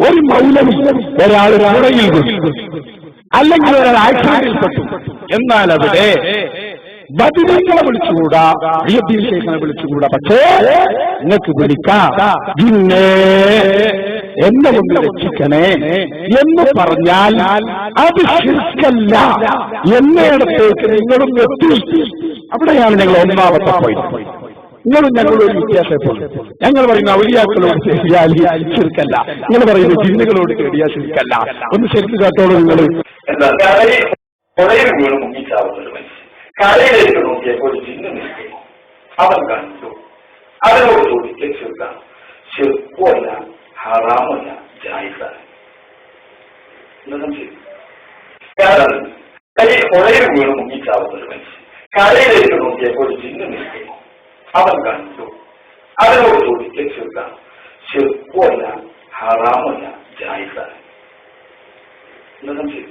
ഒരു മൗലവി ഒരാൾ പുറയിൽ വീണു. അല്ലെങ്കിൽ ഒരാൾ ആക്സിഡന്റിൽപ്പെട്ടു എന്നാൽ അവിടെ ബദിരങ്ങളെ വിളിച്ചുകൂടാ അയ്യബ്ദീൻ വിളിച്ചുകൂടാ. പക്ഷേ നിങ്ങൾക്ക് വിളിക്കാം. എന്നെ കൊണ്ട് രക്ഷിക്കണേ എന്ന് പറഞ്ഞാൽ അത് ശിർക്കല്ല. എന്നയിടത്തേക്ക് നിങ്ങളും എത്തി. അവിടെയാണ് ഞങ്ങൾ ഒന്നാമത്തെ പോയിന്റ് നിങ്ങളും ഞങ്ങളൊരു വ്യത്യാസപ്പെടും ഞങ്ങൾ പറയുന്ന ഔലിയാക്കളോട് ശരിയാൽ ചുരുക്കല്ല നിങ്ങൾ പറയുന്ന ജിന്നുകളോട് കേടിയാ ചുരുക്കല്ല ഒന്ന് ശരിക്ക് കേട്ടോളൂ നിങ്ങൾ കരയിലേക്ക് നോക്കിയപ്പോൾ ജിന്നു കരയിലേക്ക് നോക്കിയപ്പോൾ ചിഹ്നം നിൽക്കുന്നു. അവൻ കണ്ടു അതിനോട് ചോദിക്കുക ചെറുതാണ് ചെറുപ്പമല്ല ഹറാമല്ല ജായിസാണ് എന്താ സംശയം